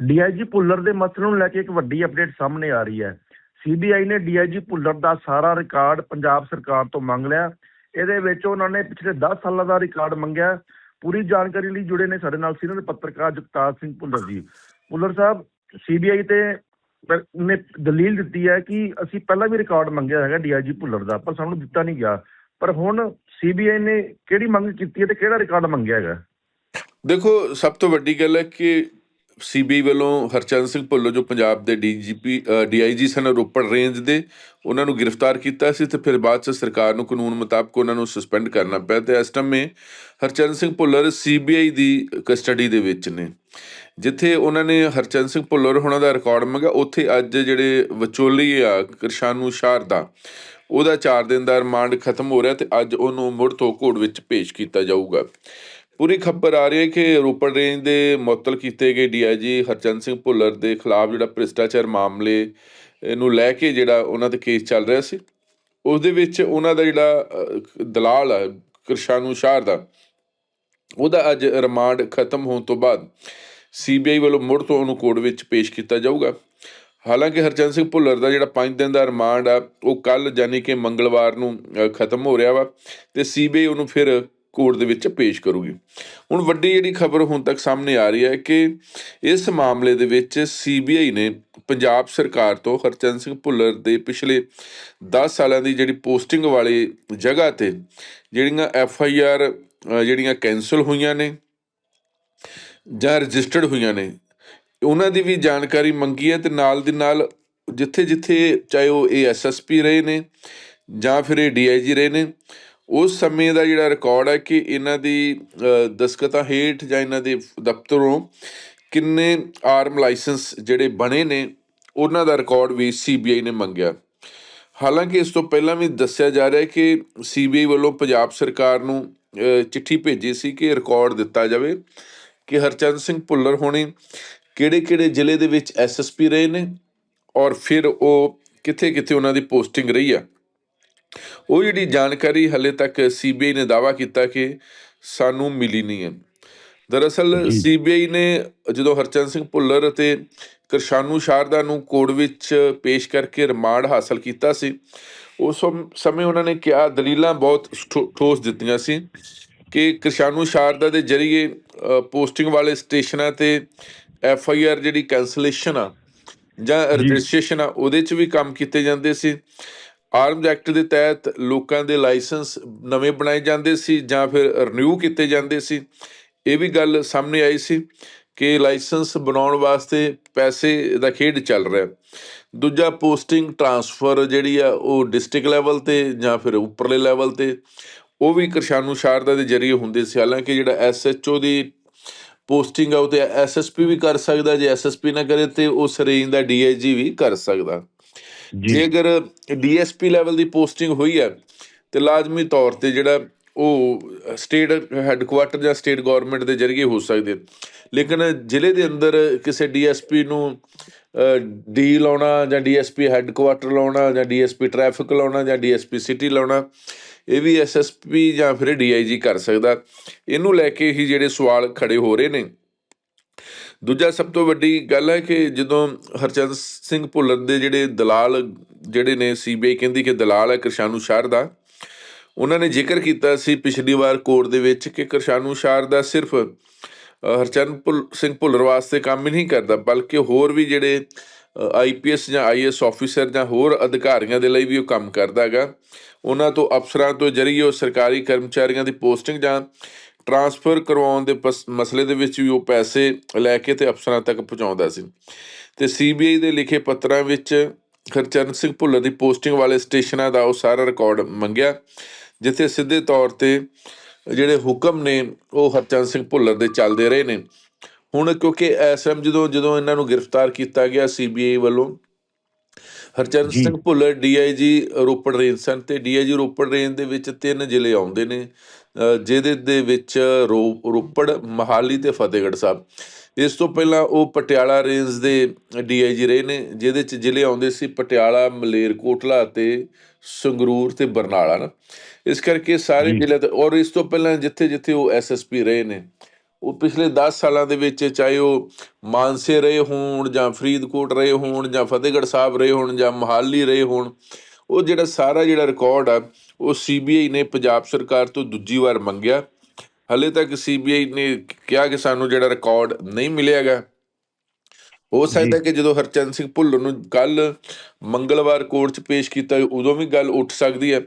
DIG Bhullar ਦੇ ਮਸਲੇ ਨੂੰ ਲੈ ਕੇ ਇੱਕ ਵੱਡੀ ਅਪਡੇਟ ਸਾਹਮਣੇ ਆ ਰਹੀ ਹੈ। ਸੀਬੀਆਈ ਨੇ ਡੀਆਈਜੀ ਭੁੱਲਰ ਦਾ ਸਾਰਾ ਰਿਕਾਰਡ ਪੰਜਾਬ ਸਰਕਾਰ ਤੋਂ ਮੰਗ ਲਿਆ। ਇਹਦੇ ਵਿੱਚ ਉਹਨਾਂ ਨੇ ਪਿਛਲੇ 10 ਸਾਲਾਂ ਦਾ ਰਿਕਾਰਡ ਮੰਗਿਆ। ਪੂਰੀ ਜਾਣਕਾਰੀ ਲਈ ਜੁੜੇ ਨੇ ਸਾਡੇ ਨਾਲ ਸੀਨੀਅਰ ਪੱਤਰਕਾਰ ਜਗਤਾਰ ਸਿੰਘ ਭੁੱਲਰ ਜੀ। ਭੁੱਲਰ ਸਾਹਿਬ, ਸੀਬੀਆਈ ਤੇ ਨੇ ਦਲੀਲ ਦਿੱਤੀ ਹੈ ਕਿ ਅਸੀਂ ਪਹਿਲਾਂ ਵੀ ਰਿਕਾਰਡ ਮੰਗਿਆ ਹੈਗਾ ਡੀਆਈਜੀ ਭੁੱਲਰ ਦਾ, ਪਰ ਸਾਨੂੰ ਦਿੱਤਾ ਨਹੀਂ ਗਿਆ। ਪਰ ਹੁਣ ਸੀਬੀਆਈ ਨੇ ਕਿਹੜੀ ਮੰਗ ਕੀਤੀ ਹੈ ਤੇ ਕਿਹੜਾ ਰਿਕਾਰਡ ਮੰਗਿਆ ਹੈਗਾ? ਦੇਖੋ, ਸਭ ਤੋਂ ਵੱਡੀ ਗੱਲ ਹੈ ਕਿ ਸੀਬੀਆਈ ਵੱਲੋਂ ਹਰਚੰਦ ਸਿੰਘ ਭੁੱਲਰ ਜੋ ਪੰਜਾਬ ਦੇ ਡੀਜੀਪੀ ਡੀਆਈਜੀ ਸਨ ਰੋਪੜ ਰੇਂਜ ਦੇ, ਉਹਨਾਂ ਨੂੰ ਗ੍ਰਿਫਤਾਰ ਕੀਤਾ ਸੀ ਤੇ ਫਿਰ ਬਾਅਦ ਚ ਸਰਕਾਰ ਨੂੰ ਕਾਨੂੰਨ ਮੁਤਾਬਕ ਉਹਨਾਂ ਨੂੰ ਸਸਪੈਂਡ ਕਰਨਾ ਪਿਆ ਤੇ ਇਸ ਟਾਈਮ ਹਰਚੰਦ ਸਿੰਘ ਭੁੱਲਰ ਸੀਬੀਆਈ ਦੀ ਕਸਟਡੀ ਦੇ ਵਿੱਚ ਨੇ। ਜਿੱਥੇ ਉਹਨਾਂ ਨੇ ਹਰਚੰਦ ਸਿੰਘ ਭੁੱਲਰ ਹੋਣਾ ਦਾ ਰਿਕਾਰਡ ਮੰਗਿਆ, ਉੱਥੇ ਅੱਜ ਜਿਹੜੇ ਵਿਚੋਲੀ ਆ, ਕਿਰਸ਼ਾਨੂ ਸ਼ਾਰਦਾ ਉਹਦਾ 4 ਦਿਨ ਦਾ ਰਿਮਾਂਡ ਖਤਮ ਹੋ ਰਿਹਾ ਤੇ ਅੱਜ ਉਹਨੂੰ ਮੁੜ ਤੋਂ ਕੋਰਟ ਵਿੱਚ ਪੇਸ਼ ਕੀਤਾ ਜਾਊਗਾ। ਪੂਰੀ ਖਬਰ ਆ ਰਹੀ ਹੈ ਕਿ ਰੋਪੜ ਰੇਂਜ ਦੇ ਮੁਅੱਤਲ ਕੀਤੇ ਗਏ ਡੀਆਈਜੀ ਹਰਚੰਦ ਸਿੰਘ ਭੁੱਲਰ ਦੇ ਖਿਲਾਫ ਜਿਹੜਾ ਭ੍ਰਿਸ਼ਟਾਚਾਰ ਮਾਮਲੇ ਨੂੰ ਲੈ ਕੇ ਜਿਹੜਾ ਉਹਨਾਂ ਤੇ ਕੇਸ ਚੱਲ ਰਿਹਾ ਸੀ, ਉਸ ਦੇ ਵਿੱਚ ਉਹਨਾਂ ਦਾ ਜਿਹੜਾ ਦਲਾਲ ਹੈ ਕਿਰਸ਼ਾਨੂ ਸ਼ਾਹਰ ਦਾ, ਉਹਦਾ ਅੱਜ ਰਿਮਾਂਡ ਖਤਮ ਹੋਣ ਤੋਂ ਬਾਅਦ ਸੀਬੀਆਈ ਵੱਲੋਂ ਮੁੜ ਤੋਂ ਉਹਨੂੰ ਕੋਰਟ ਵਿੱਚ ਪੇਸ਼ ਕੀਤਾ ਜਾਊਗਾ। ਹਾਲਾਂਕਿ ਹਰਚੰਦ ਸਿੰਘ ਭੁੱਲਰ ਦਾ ਜਿਹੜਾ 5 ਦਿਨ ਦਾ ਰਿਮਾਂਡ ਆ, ਉਹ ਕੱਲ ਯਾਨੀ ਕਿ ਮੰਗਲਵਾਰ ਨੂੰ ਖਤਮ ਹੋ ਰਿਹਾ ਵਾ ਤੇ ਸੀਬੀਆਈ ਉਹਨੂੰ ਫਿਰ ਕੋਰਟ ਦੇ ਵਿੱਚ ਪੇਸ਼ ਕਰੂਗੀ। ਹੁਣ ਵੱਡੀ ਜਿਹੜੀ ਖਬਰ ਹੁਣ ਤੱਕ ਸਾਹਮਣੇ ਆ ਰਹੀ ਹੈ ਕਿ ਇਸ ਮਾਮਲੇ ਦੇ ਵਿੱਚ ਸੀਬੀਆਈ ਨੇ ਪੰਜਾਬ ਸਰਕਾਰ ਤੋਂ ਹਰਚੰਦ ਸਿੰਘ ਭੁੱਲਰ ਦੇ ਪਿਛਲੇ 10 ਸਾਲਾਂ ਦੀ ਜਿਹੜੀ ਪੋਸਟਿੰਗ ਵਾਲੀ ਜਗ੍ਹਾ ਤੇ ਜਿਹੜੀਆਂ ਐਫ ਆਈ ਆਰ ਜਿਹੜੀਆਂ ਕੈਨਸਲ ਹੋਈਆਂ ਨੇ ਜਾਂ ਰਜਿਸਟਰਡ ਹੋਈਆਂ ਨੇ, ਉਹਨਾਂ ਦੀ ਵੀ ਜਾਣਕਾਰੀ ਮੰਗੀ ਹੈ ਤੇ ਨਾਲ ਦੀ ਨਾਲ ਜਿੱਥੇ ਜਿੱਥੇ ਚਾਹੇ ਉਹ ਇਹ ਐਸਐਸਪੀ ਰਹੇ ਨੇ ਜਾਂ ਫਿਰ ਇਹ ਡੀਆਈਜੀ ਰਹੇ ਨੇ ਉਸ ਸਮੇਂ ਦਾ ਜਿਹੜਾ ਰਿਕਾਰਡ ਹੈ ਕਿ ਇਹਨਾਂ ਦੀ ਅ, ਹੇਠ ਜਾਂ ਇਹਨਾਂ ਦੇ ਦਫ਼ਤਰੋਂ ਕਿੰਨੇ ਆਰਮ ਲਾਇਸੈਂਸ ਜਿਹੜੇ ਬਣੇ ਨੇ ਉਹਨਾਂ ਦਾ ਰਿਕਾਰਡ ਵੀ ਸੀਬੀਆਈ ਨੇ ਮੰਗਿਆ। ਹਾਲਾਂਕਿ ਇਸ ਤੋਂ ਪਹਿਲਾਂ ਵੀ ਦੱਸਿਆ ਜਾ ਰਿਹਾ ਹੈ ਕਿ ਸੀਬੀਆਈ ਵੱਲੋਂ ਪੰਜਾਬ ਸਰਕਾਰ ਨੂੰ ਚਿੱਠੀ ਭੇਜੀ ਸੀ ਕਿ ਰਿਕਾਰਡ ਦਿੱਤਾ ਜਾਵੇ ਕਿ ਹਰਚੰਦ ਸਿੰਘ ਭੁੱਲਰ ਹੋਣੀ ਕਿਹੜੇ-ਕਿਹੜੇ ਜ਼ਿਲ੍ਹੇ ਦੇ ਵਿੱਚ ਐਸਐਸਪੀ ਰਹੇ ਨੇ ਔਰ ਫਿਰ ਉਹ ਕਿੱਥੇ-ਕਿੱਥੇ ਉਹਨਾਂ ਦੀ ਪੋਸਟਿੰਗ ਰਹੀ ਆ। ਉਹ ਜਿਹੜੀ ਜਾਣਕਾਰੀ ਹਲੇ ਤੱਕ ਸੀਬੀਆਈ ਨੇ ਦਾਵਾ ਕੀਤਾ ਕਿ ਸਾਨੂੰ ਮਿਲੀ ਨਹੀਂ ਹੈ। ਦਰਅਸਲ। ਸੀਬੀਆਈ ਨੇ ਜਦੋਂ ਹਰਚੰਦ ਸਿੰਘ ਭੁੱਲਰ ਅਤੇ ਕਿਰਸ਼ਾਨੂ ਸ਼ਾਰਦਾ ਨੂੰ ਕੋਰਟ ਵਿੱਚ ਪੇਸ਼ ਕਰਕੇ ਰਿਮਾਂਡ ਹਾਸਲ ਕੀਤਾ ਸੀ ਉਸ ਸਮ- ਉਹਨਾਂ ਨੇ ਕਿਹਾ ਦਲੀਲਾਂ ਬਹੁਤ ਠੋਸ ਦਿੱਤੀਆਂ ਸੀ ਕਿ ਕਿਰਸ਼ਾਨੂ ਸ਼ਾਰਦਾ ਦੇ ਜਰੀਏ ਪੋਸਟਿੰਗ ਵਾਲੇ ਸਟੇਸ਼ਨਾਂ ਤੇ ਐਫ ਆਈ ਆਰ ਜਿਹੜੀ ਕੈਂਸਲੇਸ਼ਨ ਆ ਜਾਂ। ਰਜਿਸਟ੍ਰੇਸ਼ਨ ਆ ਉਹਦੇ 'ਚ ਵੀ ਕੰਮ ਕੀਤੇ ਜਾਂਦੇ ਸੀ। ਆਰਮਜ਼ ਐਕਟ ਦੇ ਤਹਿਤ ਲੋਕਾਂ ਦੇ ਲਾਇਸੈਂਸ ਨਵੇਂ ਬਣਾਏ ਜਾਂਦੇ ਸੀ ਜਾਂ ਫਿਰ ਰਿਨਿਊ ਕੀਤੇ ਜਾਂਦੇ ਸੀ। ਇਹ ਵੀ ਗੱਲ ਸਾਹਮਣੇ ਆਈ ਸੀ ਕਿ ਲਾਇਸੈਂਸ ਬਣਾਉਣ ਵਾਸਤੇ ਪੈਸੇ ਦਾ ਖੇਡ ਚੱਲ ਰਿਹਾ। ਦੂਜਾ ਪੋਸਟਿੰਗ ਟਰਾਂਸਫਰ ਜਿਹੜੀ ਆ ਉਹ ਡਿਸਟ੍ਰਿਕਟ ਲੈਵਲ ਤੇ ਜਾਂ ਫਿਰ ਉੱਪਰਲੇ ਲੈਵਲ ਤੇ, ਉਹ ਵੀ ਕਿਰਸ਼ਾਨੂ ਸ਼ਾਰਦਾ ਦੇ ਜਰੀਏ ਹੁੰਦੇ ਸੀ। ਹਾਲਾਂਕਿ ਜਿਹੜਾ ਐਸਐਚਓ ਦੀ ਪੋਸਟਿੰਗ ਆ ਉਹ ਤੇ ਐਸਐਸਪੀ ਵੀ ਕਰ ਸਕਦਾ, ਜੇ ਐਸਐਸਪੀ ਨਾ ਕਰੇ ਤੇ ਉਸ ਰੇਂਜ ਦਾ ਡੀਆਈਜੀ ਵੀ ਕਰ ਸਕਦਾ। ਜੇ। ਜੀ ਅਗਰ ਡੀਐਸਪੀ ਲੈਵਲ ਦੀ ਪੋਸਟਿੰਗ ਹੋਈ ਹੈ ਤੇ ਲਾਜ਼ਮੀ ਤੌਰ ਤੇ ਜਿਹੜਾ ਉਹ ਸਟੇਟ ਹੈੱਡਕੁਆਟਰ ਜਾਂ ਸਟੇਟ ਗਵਰਨਮੈਂਟ ਦੇ ਜ਼ਰੀਏ ਹੋ ਸਕਦੇ। ਲੇਕਿਨ ਜ਼ਿਲ੍ਹੇ ਦੇ ਅੰਦਰ ਕਿਸੇ ਡੀਐਸਪੀ ਨੂੰ ਡੀ ਲਾਉਣਾ ਜਾਂ ਡੀਐਸਪੀ ਹੈੱਡਕੁਆਟਰ ਲਾਉਣਾ ਜਾਂ ਡੀਐਸਪੀ ਟ੍ਰੈਫਿਕ ਲਾਉਣਾ ਜਾਂ ਡੀਐਸਪੀ ਸਿਟੀ ਲਾਉਣਾ, ਇਹ ਵੀ ਐਸਐਸਪੀ ਜਾਂ ਫਿਰ ਡੀਆਈਜੀ ਕਰ ਸਕਦਾ। ਇਹਨੂੰ ਲੈ ਕੇ ਹੀ ਜਿਹੜੇ ਸਵਾਲ ਖੜੇ ਹੋ ਰਹੇ ਨੇ। ਦੂਜਾ ਸਭ ਤੋਂ ਵੱਡੀ ਗੱਲ ਹੈ ਕਿ ਜਦੋਂ ਹਰਚੰਦ ਸਿੰਘ ਭੁੱਲਰ ਦੇ ਜਿਹੜੇ ਦਲਾਲ ਜਿਹੜੇ ਨੇ ਸੀਬੀਆਈ ਕਹਿੰਦੀ ਕਿ ਦਲਾਲ ਹੈ ਕਿਰਸ਼ਾਨੂ ਸ਼ਾਰ ਦਾ, ਉਹਨਾਂ ਨੇ ਜ਼ਿਕਰ ਕੀਤਾ ਸੀ ਪਿਛਲੀ ਵਾਰ ਕੋਰਟ ਦੇ ਵਿੱਚ ਕਿ ਕਿਰਸ਼ਾਨੂ ਸ਼ਾਰ ਦਾ ਸਿਰਫ ਹਰਚੰਦ ਭੁੱਲ, ਸਿੰਘ ਭੁੱਲਰ ਵਾਸਤੇ ਕੰਮ ਹੀ ਨਹੀਂ ਕਰਦਾ, ਬਲਕਿ ਹੋਰ ਵੀ ਜਿਹੜੇ ਆਈਪੀਐਸ ਜਾਂ ਆਈਐਸ ਆਫੀਸਰ ਜਾਂ ਹੋਰ ਅਧਿਕਾਰੀਆਂ ਦੇ ਲਈ ਵੀ ਉਹ ਕੰਮ ਕਰਦਾ ਹੈਗਾ। ਉਹਨਾਂ ਤੋਂ ਅਫਸਰਾਂ ਤੋਂ ਜਰੀਏ ਉਹ ਸਰਕਾਰੀ ਕਰਮਚਾਰੀਆਂ ਦੀ ਪੋਸਟਿੰਗ ਜਾਂ ਟਰਾਂਸਫਰ ਕਰਵਾਉਣ ਦੇ ਪਸ- ਮਸਲੇ ਦੇ ਵਿੱਚ ਵੀ ਉਹ ਪੈਸੇ ਲੈ ਕੇ ਤੇ ਅਫਸਰਾਂ ਤੱਕ ਪਹੁੰਚਾਉਂਦਾ ਸੀ। ਤੇ ਸੀਬੀਆਈ ਦੇ ਲਿਖੇ ਪੱਤਰਾਂ ਵਿੱਚ ਹਰਚਰਨ ਸਿੰਘ ਭੁੱਲਰ ਦੀ ਪੋਸਟਿੰਗ ਵਾਲੇ ਸਟੇਸ਼ਨਾਂ ਦਾ ਉਹ ਸਾਰਾ ਰਿਕਾਰਡ ਮੰਗਿਆ, ਜਿੱਥੇ ਸਿੱਧੇ ਤੌਰ ਤੇ ਜਿਹੜੇ ਹੁਕਮ ਨੇ, ਉਹ ਹਰਚਰਨ ਸਿੰਘ ਭੁੱਲਰ ਦੇ ਚੱਲਦੇ ਰਹੇ ਨੇ। ਹੁਣ ਕਿਉਂਕਿ ਐਸਐਮ ਜਦੋਂ ਜਦੋਂ ਇਹਨਾਂ ਨੂੰ ਗ੍ਰਿਫਤਾਰ ਕੀਤਾ ਗਿਆ ਸੀਬੀਆਈ ਵੱਲੋਂ ਹਰਚਰਨ। ਸਿੰਘ ਭੁੱਲਰ ਡੀਆਈਜੀ ਰੋਪੜ ਰੇਂਜ ਸਨ ਤੇ ਡੀਆਈਜੀ ਰੋਪੜ ਰੇਂਜ ਦੇ ਵਿੱਚ ਤਿੰਨ ਜ਼ਿਲ੍ਹੇ ਆਉਂਦੇ ਨੇ ਜਿਹਦੇ ਦੇ ਵਿੱਚ ਰੋਪੜ ਮਹਾਲੀ ਤੇ ਫਤਿਹਗੜ੍ਹ ਸਾਹਿਬ ਇਸ ਤੋਂ ਪਹਿਲਾਂ ਉਹ ਪਟਿਆਲਾ ਰੇਂਜ ਦੇ ਡੀਆਈਜੀ ਰਹੇ ਨੇ ਜਿਹਦੇ ਚ ਜ਼ਿਲ੍ਹੇ ਆਉਂਦੇ ਸੀ ਪਟਿਆਲਾ ਮਲੇਰਕੋਟਲਾ ਤੇ ਸੰਗਰੂਰ ਤੇ ਬਰਨਾਲਾ ਨਾ ਇਸ ਕਰਕੇ ਸਾਰੇ। ਜ਼ਿਲ੍ਹੇ ਤੇ ਔਰ ਇਸ ਤੋਂ ਪਹਿਲਾਂ ਜਿੱਥੇ ਜਿੱਥੇ ਉਹ ਐਸਐਸਪੀ ਰਹੇ ਨੇ ਉਹ ਪਿਛਲੇ 10 ਸਾਲਾਂ ਦੇ ਵਿੱਚ ਚਾਹੇ ਉਹ ਮਾਨਸੇ ਰਹੇ ਹੋਣ ਜਾਂ ਫਰੀਦਕੋਟ ਰਹੇ ਹੋਣ ਜਾਂ ਫਤਿਹਗੜ੍ਹ ਸਾਹਿਬ ਰਹੇ ਹੋਣ ਜਾਂ ਮੋਹਾਲੀ ਰਹੇ ਹੋਣ, ਉਹ ਜਿਹੜਾ ਸਾਰਾ ਜਿਹੜਾ ਰਿਕਾਰਡ ਆ, ਉਹ ਸੀਬੀਆਈ ਨੇ ਪੰਜਾਬ ਸਰਕਾਰ ਤੋਂ ਦੂਜੀ ਵਾਰ ਮੰਗਿਆ। ਹਲੇ ਤੱਕ ਸੀਬੀਆਈ ਨੇ ਕਿਹਾ ਕਿ ਸਾਨੂੰ ਜਿਹੜਾ ਰਿਕਾਰਡ ਨਹੀਂ ਮਿਲਿਆਗਾ ਹੋ ਸਕਦਾ ਕਿ ਜਦੋਂ ਹਰਚੰਦ ਸਿੰਘ ਭੁੱਲਰ ਨੂੰ ਕੱਲ ਮੰਗਲਵਾਰ ਕੋਰਟ 'ਚ ਪੇਸ਼ ਕੀਤਾ ਉਦੋਂ ਵੀ ਗੱਲ ਉੱਠ ਸਕਦੀ ਹੈ।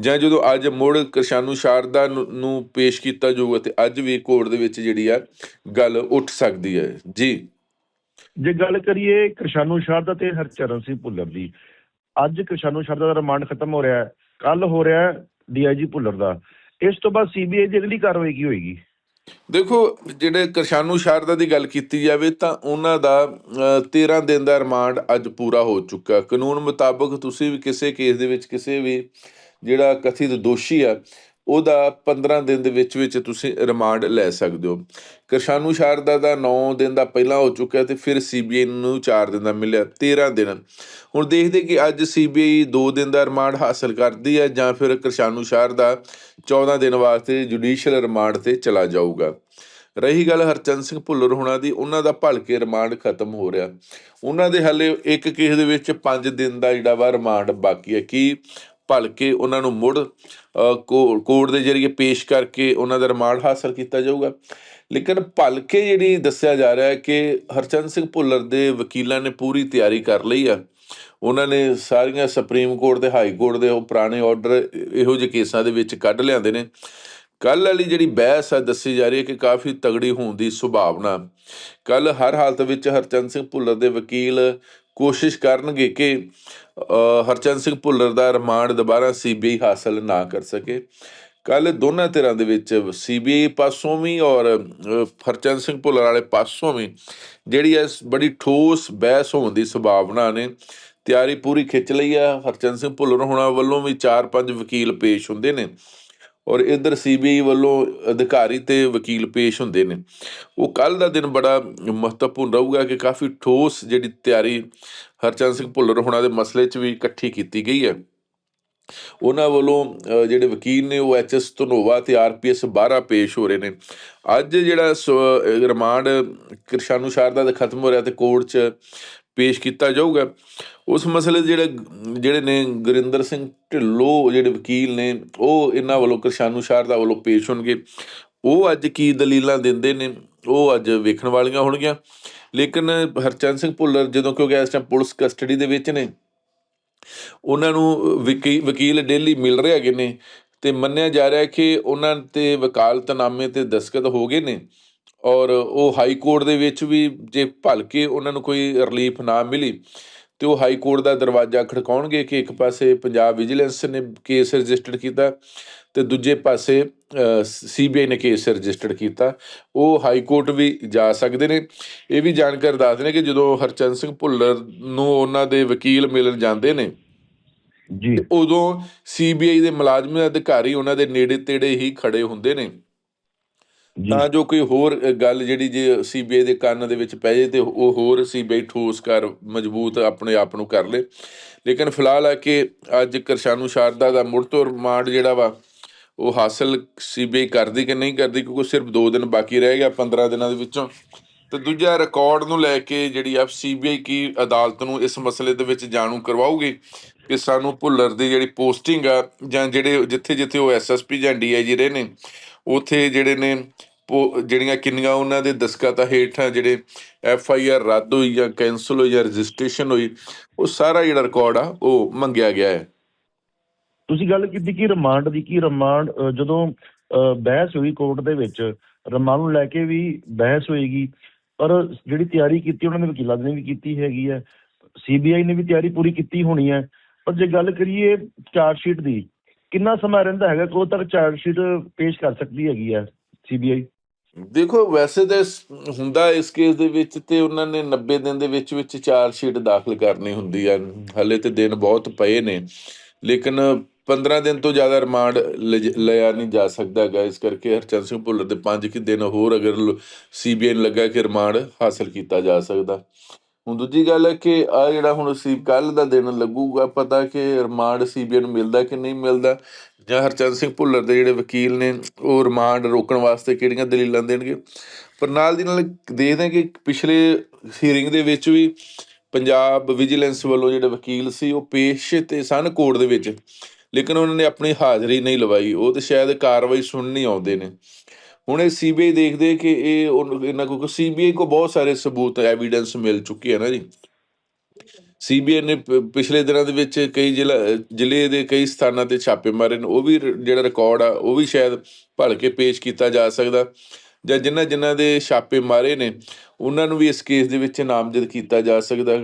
ਜਾਂ ਜਦੋਂ ਅੱਜ ਮੁੜ ਕਿਰਸ਼ਾਨੂ ਸ਼ਾਰਦਾ ਨੂੰ ਪੇਸ਼ ਕੀਤਾ ਜਾਊਗਾ ਤੇ ਅੱਜ ਵੀ ਕੋਰਟ ਦੇ ਵਿੱਚ ਜਿਹੜੀ ਆ ਗੱਲ ਉੱਠ ਸਕਦੀ ਹੈ। ਜੀ। ਜੇ ਗੱਲ ਕਰੀਏ ਕਿਰਸ਼ਾਨੂ ਸ਼ਾਰਦਾ ਤੇ ਹਰਚਰਨ ਸਿੰਘ ਭੁੱਲਰ ਦੀ ਅੱਜ ਕਿਰਸ਼ਾਨੂ ਸ਼ਾਰਦਾ ਦਾ ਰਿਮਾਂਡ ਖਤਮ ਹੋ ਰਿਹਾ ਹੈ। ਕੱਲ ਹੋ ਰਿਹਾ ਹੈ ਡੀਆਈਜੀ ਭੁੱਲਰ ਦਾ। ਇਸ ਤੋਂ ਬਾਅਦ ਸੀਬੀਆਈ ਦੀ ਅਗਲੀ ਕਾਰਵਾਈ ਕੀ ਹੋਏਗੀ? ਦੇਖੋ ਜਿਹੜੇ ਕਰਸਾਨੂ ਸ਼ਾਰਦਾ ਦੀ ਗੱਲ ਕੀਤੀ ਜਾਵੇ ਤਾਂ ਉਹਨਾਂ ਦਾ ਅ, 13 ਦਿਨ ਦਾ ਰਿਮਾਂਡ ਅੱਜ ਪੂਰਾ ਹੋ ਚੁੱਕਾ। ਕਾਨੂੰਨ ਮੁਤਾਬਕ ਤੁਸੀਂ ਵੀ ਕਿਸੇ ਕੇਸ ਦੇ ਵਿੱਚ ਕਿਸੇ ਵੀ ਜਿਹੜਾ ਕਥਿਤ ਦੋਸ਼ੀ ਆ ਉਹਦਾ 15 ਦਿਨ ਦੇ ਵਿੱਚ ਵਿੱਚ ਤੁਸੀਂ ਰਿਮਾਂਡ ਲੈ ਸਕਦੇ ਹੋ। ਕਿਰਸ਼ਾਨੂ ਸ਼ਾਰਦਾ ਦਾ 9 ਦਿਨ ਦਾ ਪਹਿਲਾਂ ਹੋ ਚੁੱਕਿਆ ਤੇ ਫਿਰ ਸੀਬੀਆਈ ਨੂੰ 4 ਦਿਨ ਦਾ ਮਿਲਿਆ 13 ਦਿਨ। ਹੁਣ ਦੇਖਦੇ ਕਿ ਅੱਜ ਸੀਬੀਆਈ 2 ਦਿਨ ਦਾ ਰਿਮਾਂਡ ਹਾਸਲ ਕਰਦੀ ਹੈ ਜਾਂ ਫਿਰ ਕਰਸਾਨੂ ਸ਼ਾਰਦਾ 14 ਦਿਨ ਵਾਸਤੇ ਜੁਡੀਸ਼ੀਅਲ ਰਿਮਾਂਡ ਤੇ ਚਲਾ ਜਾਊਗਾ। ਰਹੀ ਗੱਲ ਹਰਚੰਦ ਸਿੰਘ ਭੁੱਲਰ ਹੋਣਾ ਦੀ, ਉਹਨਾਂ ਦਾ ਭਲਕੇ ਰਿਮਾਂਡ ਖਤਮ ਹੋ ਰਿਹਾ। ਉਹਨਾਂ ਦੇ ਹੱਲੇ ਇੱਕ ਕੇਸ ਦੇ ਵਿੱਚ 5 ਦਿਨ ਦਾ ਜਿਹੜਾ ਵਾ ਰਿਮਾਂਡ ਬਾਕੀ ਹੈ। ਕੀ ਭਲਕੇ ਉਹਨਾਂ ਨੂੰ ਮੁੜ ਕੋ- ਕੋਰਟ ਦੇ ਜ਼ਰੀਏ ਪੇਸ਼ ਕਰਕੇ ਉਹਨਾਂ ਦਾ ਰਿਮਾਂਡ ਹਾਸਲ ਕੀਤਾ ਜਾਊਗਾ? ਲੇਕਿਨ ਭਲਕੇ ਜਿਹੜੀ ਦੱਸਿਆ ਜਾ ਰਿਹਾ ਹੈ ਕਿ ਹਰਚੰਦ ਸਿੰਘ ਭੁੱਲਰ ਦੇ ਵਕੀਲਾਂ ਨੇ ਪੂਰੀ ਤਿਆਰੀ ਕਰ ਲਈ ਆ। ਉਹਨਾਂ ਨੇ ਸਾਰੀਆਂ ਸੁਪਰੀਮ ਕੋਰਟ ਤੇ ਹਾਈ ਕੋਰਟ ਦੇ ਉਹ ਪੁਰਾਣੇ ਆਰਡਰ ਇਹੋ ਜਿਹੇ ਕੇਸਾਂ ਦੇ ਵਿੱਚ ਕੱਢ ਲਿਆਂਦੇ ਨੇ। ਕੱਲ ਵਾਲੀ ਜਿਹੜੀ ਬਹਿਸ ਆ, ਦੱਸੀ ਜਾ ਰਹੀ ਹੈ ਕਿ ਕਾਫੀ ਤਗੜੀ ਹੋਣ ਦੀ ਸੰਭਾਵਨਾ। ਕੱਲ ਹਰ ਹਾਲਤ ਵਿੱਚ ਹਰਚੰਦ ਸਿੰਘ ਭੁੱਲਰ ਦੇ ਵਕੀਲ ਕੋਸ਼ਿਸ਼ ਕਰਨਗੇ ਕਿ ਹਰਚੰਦ ਸਿੰਘ ਭੁੱਲਰ ਦਾ ਰਿਮਾਂਡ ਦੁਬਾਰਾ ਸੀਬੀਆਈ ਹਾਸਲ ਨਾ ਕਰ ਸਕੇ। ਕੱਲ ਦੋਨਾਂ ਧਿਰਾਂ ਦੇ ਵਿੱਚ ਸੀਬੀਆਈ ਪਾਸੋਂ ਵੀ ਔਰ ਅ, ਹਰਚੰਦ ਸਿੰਘ ਭੁੱਲਰ ਵਾਲੇ ਪਾਸੋਂ ਵੀ ਜਿਹੜੀ ਹੈ ਬੜੀ ਠੋਸ ਬਹਿਸ ਹੋਣ ਦੀ ਸੰਭਾਵਨਾ ਨੇ ਤਿਆਰੀ ਪੂਰੀ ਖਿੱਚ ਲਈ ਆ। ਹਰਚੰਦ ਸਿੰਘ ਭੁੱਲਰ ਹੋਣਾ ਵੱਲੋਂ ਵੀ 4-5 ਵਕੀਲ ਪੇਸ਼ ਹੁੰਦੇ ਨੇ ਔਰ ਇਧਰ ਸੀਬੀਆਈ ਵੱਲੋਂ ਅਧਿਕਾਰੀ ਤੇ ਵਕੀਲ ਪੇਸ਼ ਹੁੰਦੇ ਨੇ। ਉਹ ਕੱਲ ਦਾ ਦਿਨ ਬੜਾ ਮਹੱਤਵਪੂਰਨ ਰਹੂਗਾ ਕਿ ਕਾਫੀ ਠੋਸ ਜਿਹੜੀ ਤਿਆਰੀ ਹਰਚੰਦ ਸਿੰਘ ਭੁੱਲਰ ਹੋਣਾ ਦੇ ਮਸਲੇ 'ਚ ਵੀ ਇਕੱਠੀ ਕੀਤੀ ਗਈ ਹੈ। ਉਹਨਾਂ ਵੱਲੋਂ ਜਿਹੜੇ ਵਕੀਲ ਨੇ ਉਹ ਐਚਐਸ ਧਨੋਵਾ ਤੇ ਆਰਪੀਐਸ 12 ਪੇਸ਼ ਹੋ ਰਹੇ ਨੇ। ਅੱਜ ਜਿਹੜਾ ਸ- ਰਿਮਾਂਡ ਕਿਰਸ਼ਾਨੂ ਸ਼ਾਰਦਾ ਦਾ ਖਤਮ ਹੋ ਰਿਹਾ ਤੇ ਕੋਰਟ 'ਚ ਪੇਸ਼ ਕੀਤਾ ਜਾਊਗਾ। ਉਸ ਮਸਲੇ 'ਚ ਜਿਹੜੇ ਜਿਹੜੇ ਨੇ ਗੁਰਿੰਦਰ ਸਿੰਘ ਢਿੱਲੋਂ ਜਿਹੜੇ ਵਕੀਲ ਨੇ, ਉਹ ਇਹਨਾਂ ਵੱਲੋਂ ਕਿਰਸ਼ਾਨੂ ਸ਼ਾਰਦਾ ਵੱਲੋਂ ਪੇਸ਼ ਹੋਣਗੇ। ਉਹ ਅੱਜ ਕੀ ਦਲੀਲਾਂ ਦਿੰਦੇ ਨੇ, ਉਹ ਅੱਜ ਵੇਖਣ ਵਾਲੀਆਂ ਹੋਣਗੀਆਂ। ਲੇਕਿਨ ਹਰਚੰਦ ਸਿੰਘ ਭੁੱਲਰ ਜਦੋਂ ਕਿਉਂਕਿ ਇਸ ਟਾਈਮ ਪੁਲਿਸ ਕਸਟਡੀ ਦੇ ਵਿੱਚ ਨੇ ਉਹਨਾਂ ਨੂੰ ਵਕੀ- ਵਕੀਲ ਡੇਲੀ ਮਿਲ ਰਹੇ ਹੈਗੇ ਨੇ ਤੇ ਮੰਨਿਆ ਜਾ ਰਿਹਾ ਕਿ ਉਹਨਾਂ ਤੇ ਵਕਾਲਤਨਾਮੇ ਤੇ ਦਸਤਖਤ ਹੋ ਗਏ ਨੇ ਔਰ ਉਹ ਹਾਈ ਕੋਰਟ ਦੇ ਵਿੱਚ ਵੀ ਜੇ ਭਲਕੇ ਉਹਨਾਂ ਨੂੰ ਕੋਈ ਰਿਲੀਫ ਨਾ ਮਿਲੀ ਤੇ ਉਹ ਹਾਈ ਕੋਰਟ ਦਾ ਦਰਵਾਜ਼ਾ ਖੜਕਾਉਣਗੇ ਕਿ ਇੱਕ ਪਾਸੇ ਪੰਜਾਬ ਵਿਜੀਲੈਂਸ ਨੇ ਕੇਸ ਰਜਿਸਟਰਡ ਕੀਤਾ ਤੇ ਦੂਜੇ ਪਾਸੇ ਸੀਬੀਆਈ ਨੇ ਕੇਸ ਰਜਿਸਟਰਡ ਕੀਤਾ। ਉਹ ਹਾਈ ਕੋਰਟ ਵੀ ਜਾ ਸਕਦੇ ਨੇ। ਇਹ ਵੀ ਜਾਣਕਾਰ ਦੱਸਦੇ ਨੇ ਕਿ ਜਦੋਂ ਹਰਚੰਦ ਸਿੰਘ ਭੁੱਲਰ ਨੂੰ ਉਹਨਾਂ ਦੇ ਵਕੀਲ ਮਿਲਣ ਜਾਂਦੇ ਨੇ ਜੀ। ਉਦੋਂ ਸੀਬੀਆਈ ਦੇ ਮੁਲਾਜ਼ਮ ਅਧਿਕਾਰੀ ਉਹਨਾਂ ਦੇ ਨੇੜੇ ਤੇੜੇ ਹੀ ਖੜੇ ਹੁੰਦੇ ਨੇ। ਤਾਂ ਜੋ ਕੋਈ ਹੋਰ ਗੱਲ ਜਿਹੜੀ ਜੇ ਸੀਬੀਆਈ ਦੇ ਕੰਨ ਦੇ ਵਿੱਚ ਪੈ ਜੇ ਤੇ ਉਹ ਹੋਰ ਸੀਬੀਆਈ ਠੋਸ ਕਰ ਮਜ਼ਬੂਤ ਆਪਣੇ ਆਪ ਨੂੰ ਕਰ ਲੇ। ਲੇਕਿਨ ਫਿਲਹਾਲ ਹੈ ਕਿ ਅੱਜ ਕਿਰਸ਼ਾਨੂ ਸ਼ਾਰਦਾ ਦਾ ਮੁੜ ਤੋਂ ਰਿਮਾਂਡ ਜਿਹੜਾ ਵਾ ਉਹ ਹਾਸਲ ਸੀਬੀਆਈ ਕਰਦੀ ਕਿ ਨਹੀਂ ਕਰਦੀ, ਕਿਉਂਕਿ ਸਿਰਫ 2 ਦਿਨ ਬਾਕੀ ਰਹਿ ਗਿਆ 15 ਦਿਨਾਂ ਦੇ ਵਿੱਚੋਂ। ਤੇ ਦੂਜਾ ਰਿਕਾਰਡ ਨੂੰ ਲੈ ਕੇ ਜਿਹੜੀ ਆ ਸੀਬੀਆਈ ਕੀ ਅਦਾਲਤ ਨੂੰ ਇਸ ਮਸਲੇ ਦੇ ਵਿੱਚ ਜਾਣੂ ਕਰਵਾਉਗੀ ਕਿ ਸਾਨੂੰ ਭੁੱਲਰ ਦੀ ਜਿਹੜੀ ਪੋਸਟਿੰਗ ਆ ਜਾਂ ਜਿਹੜੇ ਜਿੱਥੇ ਜਿੱਥੇ ਉਹ ਐਸਐਸਪੀ ਜਾਂ ਡੀਆਈਜੀ ਰਹੇ ਨੇ, ਉਥੇ ਜਿਹੜੇ ਨੇ ਪੋ- ਜਿਹੜੀਆਂ ਕਿੰਨੀਆਂ ਉਹਨਾਂ ਦੇ ਦਸਖਤਾਂ ਹੇਠਾਂ ਜਿਹੜੇ ਐਫ ਆਈ ਆਰ ਰੱਦ ਹੋਈ ਜਾਂ ਕੈਂਸਲ ਹੋਈ ਜਾਂ ਰਜਿਸਟ੍ਰੇਸ਼ਨ ਹੋਈ, ਉਹ ਸਾਰਾ ਜਿਹੜਾ ਰਿਕਾਰਡ ਆ ਉਹ ਮੰਗਿਆ ਗਿਆ ਹੈ। ਤੁਸੀਂ ਗੱਲ ਕੀਤੀ ਕਿ ਰਿਮਾਂਡ ਦੀ, ਕੀ ਰਿਮਾਂਡ ਜਦੋਂ ਬਹਿਸ ਹੋਈ ਕੋਰਟ ਦੇ ਵਿੱਚ ਰਿਮਾਂਡ ਨੂੰ ਲੈ ਕੇ ਵੀ ਬਹਿਸ ਹੋਏਗੀ, ਪਰ ਜਿਹੜੀ ਤਿਆਰੀ ਕੀਤੀ ਉਹਨਾਂ ਨੇ ਵਕੀਲਾਂ ਨੇ ਵੀ ਕੀਤੀ ਹੈਗੀ ਹੈ ਸੀਬੀਆਈ ਨੇ ਵੀ ਤਿਆਰੀ ਪੂਰੀ ਕੀਤੀ ਹੋਣੀ ਹੈ, ਪਰ ਜੇ ਗੱਲ ਕਰੀਏ ਚਾਰਜ ਸ਼ੀਟ ਦੀ, ਕਿੰਨਾ ਸਮਾਂ ਰਹਿੰਦਾ ਹੈਗਾ, ਕਦੋਂ ਤੱਕ ਚਾਰਜ ਸ਼ੀਟ ਪੇਸ਼ ਕਰ ਸਕਦੀ ਹੈਗੀ ਹੈ ਸੀਬੀਆਈ ਦੇਖੋ, ਵੈਸੇ ਤਾਂ ਹੁੰਦਾ ਇਸ ਕੇਸ ਦੇ ਵਿੱਚ ਤੇ ਉਹਨਾਂ ਨੇ 90 ਦਿਨ ਦੇ ਵਿੱਚ ਵਿੱਚ ਚਾਰ ਸ਼ੀਟ ਦਾਖਲ ਕਰਨੀ ਹੁੰਦੀ ਆ ਹਲੇ ਤੇ ਦਿਨ ਬਹੁਤ ਪਏ ਨੇ, ਲੇਕਿਨ 15 ਦਿਨ ਤੋਂ ਜ਼ਿਆਦਾ ਰਿਮਾਂਡ ਲਿਆ ਨਹੀਂ ਜਾ ਸਕਦਾ ਗਾ। ਇਸ ਕਰਕੇ ਹਰਚੰਦ ਸਿੰਘ ਭੁੱਲਰ ਦੇ 5 ਕਿ ਦਿਨ ਹੋਰ ਅਗਰ ਸੀਬੀਆਈ ਨੂੰ ਲੱਗਾ ਕਿ ਰਿਮਾਂਡ ਹਾਸਲ ਕੀਤਾ ਜਾ ਸਕਦਾ। ਹੁਣ ਦੂਜੀ ਗੱਲ ਹੈ ਕਿ ਆ ਜਿਹੜਾ ਹੁਣ ਸੀ ਕੱਲ ਦਾ ਦਿਨ ਲੱਗੂਗਾ, ਪਤਾ ਕਿ ਰਿਮਾਂਡ ਸੀਬੀਆਈ ਨੂੰ ਮਿਲਦਾ ਕਿ ਨਹੀਂ ਮਿਲਦਾ, ਜਾਂ ਹਰਚੰਦ ਸਿੰਘ ਭੁੱਲਰ ਦੇ ਜਿਹੜੇ ਵਕੀਲ ਨੇ, ਉਹ ਰਿਮਾਂਡ ਰੋਕਣ ਵਾਸਤੇ ਕਿਹੜੀਆਂ ਦਲੀਲਾਂ ਦੇਣਗੇ? ਪਰ ਨਾਲ ਦੀ ਨਾਲ ਦੇਖਦੇ ਹਾਂ ਕਿ ਪਿਛਲੇ ਹੀਅਰਿੰਗ ਦੇ ਵਿੱਚ ਵੀ ਪੰਜਾਬ ਵਿਜੀਲੈਂਸ ਵੱਲੋਂ ਜਿਹੜੇ ਵਕੀਲ ਸੀ, ਉਹ ਪੇਸ਼ ਤੇ ਸਨ ਕੋਰਟ ਦੇ ਵਿੱਚ। ਲੇਕਿਨ ਉਹਨਾਂ ਨੇ ਆਪਣੀ ਹਾਜ਼ਰੀ ਨਹੀਂ ਲਵਾਈ। ਉਹ ਤੇ ਸ਼ਾਇਦ ਕਾਰਵਾਈ ਸੁਣਨ ਨਹੀਂ ਆਉਂਦੇ ਨੇ। ਹੁਣ ਇਹ ਸੀਬੀਆਈ ਦੇਖਦੇ ਕਿ ਇਹ ਉਹਨੂੰ- ਇਹਨਾਂ ਕੋਲ ਸੀਬੀਆਈ ਕੋ ਬਹੁਤ ਸਾਰੇ ਸਬੂਤ ਐਵੀਡੈਂਸ ਮਿਲ ਚੁੱਕੇ ਹੈ ਨਾ ਜੀ। ਸੀਬੀਆਈ ਨੇ ਪਿਛਲੇ ਦਿਨਾਂ ਦੇ ਵਿੱਚ ਕਈ ਜ਼ਿਲ੍ਹਾ, ਜ਼ਿਲ੍ਹੇ ਦੇ ਕਈ ਸਥਾਨਾਂ ਤੇ ਛਾਪੇ ਮਾਰੇ ਨੇ। ਉਹ ਵੀ ਜਿਹੜਾ ਰਿਕਾਰਡ ਆ, ਉਹ ਵੀ ਸ਼ਾਇਦ ਭਲ ਕੇ ਪੇਸ਼ ਕੀਤਾ ਜਾ ਸਕਦਾ। ਜਾਂ ਜਿਨ੍ਹਾਂ ਜਿਨ੍ਹਾਂ ਦੇ ਛਾਪੇ ਮਾਰੇ ਨੇ, ਉਹਨਾਂ ਨੂੰ ਵੀ ਇਸ ਕੇਸ ਦੇ ਵਿੱਚ ਨਾਮਜ਼ਦ ਕੀਤਾ ਜਾ ਸਕਦਾ ਹੈ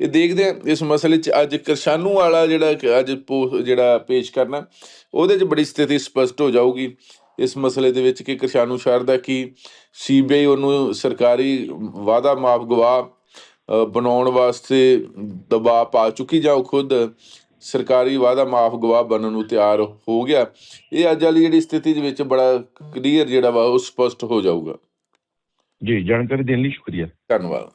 ਇਹ ਦੇਖਦੇ ਆ ਇਸ ਮਸਲੇ 'ਚ ਅੱਜ ਕਿਰਸ਼ਾਨੂ ਵਾਲਾ ਜਿਹੜਾ ਅੱਜ ਜਿਹੜਾ ਪੇਸ਼ ਕਰਨਾ ਉਹਦੇ 'ਚ ਬੜੀ ਸਥਿਤੀ ਸਪਸ਼ਟ ਹੋ ਜਾਊਗੀ। ਇਸ ਮਸਲੇ ਦੇ ਵਿੱਚ ਕਿ ਕਿਰਸ਼ਾਨੂ ਸ਼ਰਦਾ ਕੀ ਸੀਬੀਆਈ ਉਹਨੂੰ ਸਰਕਾਰੀ ਵਾਅਦਾ ਮਾਫ ਗਵਾਹ ਅ, ਬਣਾਉਣ ਵਾਸਤੇ ਦਬਾਅ ਪਾ ਚੁੱਕੀ ਜਾਂ ਉਹ ਖੁਦ ਸਰਕਾਰੀ ਵਾਅਦਾ ਮਾਫ ਗਵਾਹ ਬਣਨ ਨੂੰ ਤਿਆਰ ਹੋ ਗਿਆ। ਇਹ ਅੱਜ ਵਾਲੀ ਜਿਹੜੀ ਸਥਿਤੀ ਦੇ ਵਿੱਚ ਬੜਾ ਕਲੀਅਰ ਜਿਹੜਾ ਵਾ ਉਹ ਸਪਸ਼ਟ ਹੋ ਜਾਊਗਾ। ਜੀ ਜਾਣਕਾਰੀ ਦੇਣ ਲਈ ਸ਼ੁਕਰੀਆ। ਧੰਨਵਾਦ।